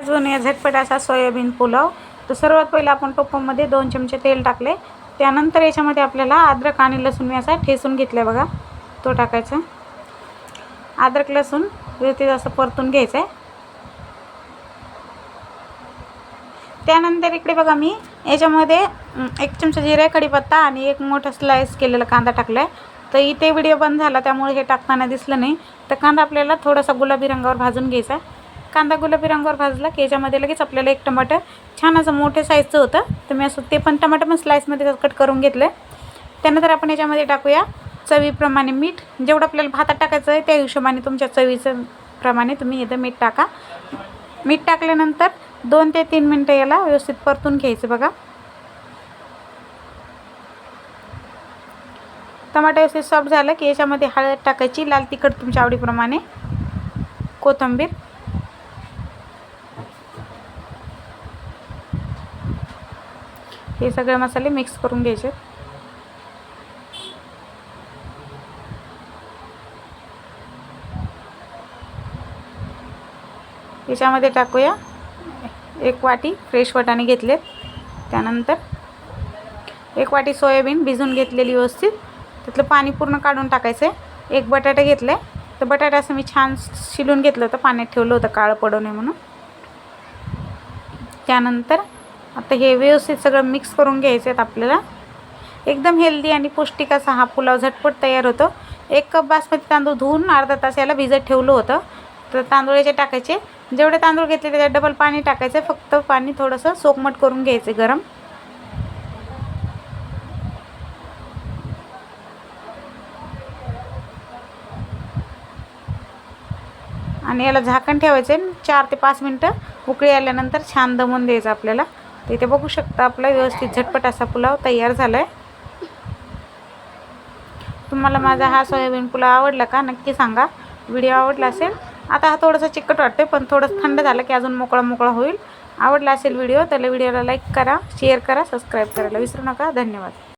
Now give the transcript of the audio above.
अजून या झटपट असा सोयाबीन पुलाव. तर सर्वात पहिलं आपण टोपामध्ये दोन चमचे तेल टाकले. त्यानंतर याच्यामध्ये आपल्याला अद्रक आणि लसूण मी असा ठेसून घेतला बघा. तो टाकायचा. अद्रक लसूण व्यवस्थित असं परतून घ्यायचं आहे त्यानंतर इकडे बघा मी याच्यामध्ये एक चमचा जिरे कढीपत्ता आणि एक मोठा स्लाइस केलेला कांदा टाकला आहे तर इथे व्हिडिओ बंद झाला त्यामुळे हे टाकताना दिसलं नाही. तर कांदा आपल्याला थोडासा गुलाबी रंगावर भाजून घ्यायचा आहे. कांदा गुलाबी रंगावर भाजला की याच्यामध्ये लगेच आपल्याला एक टमाटर छान असं मोठ्या साईजचं होतं. तर मी असं ते पण टमाटर पण स्लाईसमध्ये कट करून घेतलं आहे त्यानंतर आपण याच्यामध्ये टाकूया चवीप्रमाणे मीठ. जेवढं आपल्याला भातात टाकायचं आहे त्या हिशोबाने तुमच्या चवीचं प्रमाणे तुम्ही इथं मीठ टाका. मीठ टाकल्यानंतर दोन ते तीन मिनटं याला व्यवस्थित परतून घ्यायचं बघा. टमाटर व्यवस्थित सॉफ्ट झालं की याच्यामध्ये हळद टाकायची लाल तिखट तुमच्या आवडीप्रमाणे. कोथिंबीर. हे सगळे मसाले मिक्स करून घ्यायचे. याच्यामध्ये टाकूया एक वाटी फ्रेश वाटाणे घेतलेत त्यानंतर एक वाटी सोयाबीन भिजून घेतलेली व्यवस्थित. त्यातलं पाणी पूर्ण काढून टाकायचं आहे एक बटाटा घेतला आहे तर बटाटा असं मी छान शिलून घेतलं होतं. पाण्यात ठेवलं होतं. काळं पडू नये म्हणून. त्यानंतर आता हे व्यवस्थित सगळं मिक्स करून घ्यायचं आहेत आपल्याला. एकदम हेल्दी आणि पौष्टिक असा हा पुलाव झटपट तयार होतो. एक कप बासमती तांदूळ धुवून अर्धा तास याला भिजत ठेवलं होतं. तर तांदूळ याचे टाकायचे. जेवढे तांदूळ घेतले त्याच्यात डबल पाणी टाकायचं. फक्त पाणी थोडंसं सोकमट करून घ्यायचं गरम. आणि याला झाकण ठेवायचं. चार ते पाच मिनटं उकळी आल्यानंतर छान दमून द्यायचं आपल्याला. तर इथे बघू शकता आपला व्यवस्थित झटपट असा पुलाव तयार झाला आहे तुम्हाला माझा हा सोयाबीन पुलाव आवडला का नक्की सांगा. व्हिडिओ आवडला असेल. आता हा थोडासा चिकट वाटतोय पण थोडंसं थंड झालं की अजून मोकळा मोकळा होईल. आवडला असेल व्हिडिओ त्याला व्हिडिओला लाईक करा शेअर करा सबस्क्राईब करायला विसरू नका. धन्यवाद.